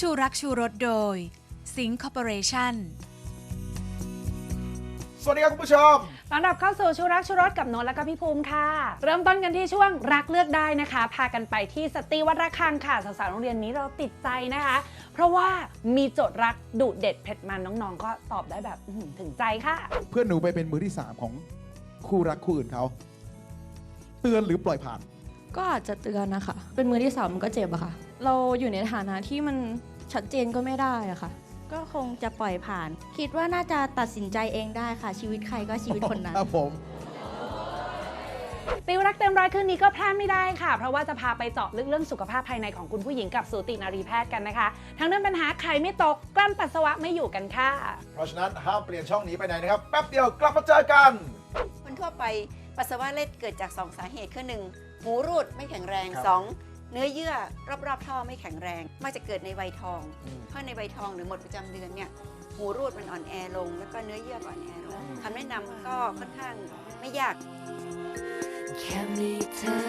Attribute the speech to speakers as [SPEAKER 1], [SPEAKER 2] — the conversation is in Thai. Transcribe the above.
[SPEAKER 1] ชูรักชูรสโดย สิงคอร์ปอเรชั่น
[SPEAKER 2] สวัสดีครับคุณผู้ชม
[SPEAKER 3] ต้อนรับเข้าสู่ชูรักชูรสกับโนตและก็พี่ภูมิค่ะ เริ่มต้นกันที่ช่วงรักเลือกได้นะคะ พากันไปที่สตรีวัดระฆังค่ะสาวๆโรงเรียนนี้เราติดใจนะคะ เพราะว่ามีโจทย์รักดุเด็ดเผ็ดมันน้องๆ ก็ตอบได้แบบอื้อหือถึงใจค่ะ
[SPEAKER 2] เพื่อนหนูไปเป็นมือที่3ของคู่รักคู่อื่นเขาเตือนหรือปล่อยผ่าน
[SPEAKER 4] ก็อาจจะเตือนนะคะ เป็นมือที่สามมันก็เจ็บอะค่ะ เราอยู่ในฐานะที่มันชัดเจนก็ไม่ได้อะค่ะ
[SPEAKER 5] ก็คงจะปล่อยผ่าน คิดว่าน่าจะตัดสินใจเองได้ค่ะ ชีวิตใครก็ชีวิตคนนั้น
[SPEAKER 2] ครับผม
[SPEAKER 3] ติวรักเต็มร้อยคืนนี้ก็พลาดไม่ได้ค่ะ เพราะว่าจะพาไปเจาะลึกเรื่องสุขภาพภายในของคุณผู้หญิงกับสูตินารีแพทย์กันนะคะ ทั้งเรื่องปัญหาไข่ไม่ตกกลั้นปัสสาวะไม่อยู่กันค่ะ
[SPEAKER 2] เพราะฉะนั้นห้ามเปลี่ยนช่องหนี้ไปไหนนะครับ แป๊บเดียวกลับมาเจอกัน
[SPEAKER 6] คนทั่วไปปัสสาวะเล็ดเกิดจาก 2 สาเหตุคือหนึ่งหูรูดไม่แข็งแรง
[SPEAKER 2] ครับ
[SPEAKER 6] 2. เนื้อเยื่อรอบๆท่อไม่แข็งแรงมักจะเกิดในวัยทอง
[SPEAKER 2] อืม
[SPEAKER 6] เพราะในวัยทองหรือหมดประจำเดือนเนี่ยหูรูดมันอ่อนแอลง แล้วก็เนื้อเยื่อก็อ่อนแอลงคำแนะนำก็ค่อนข้างไม่ยาก
[SPEAKER 7] แค่มีเธอ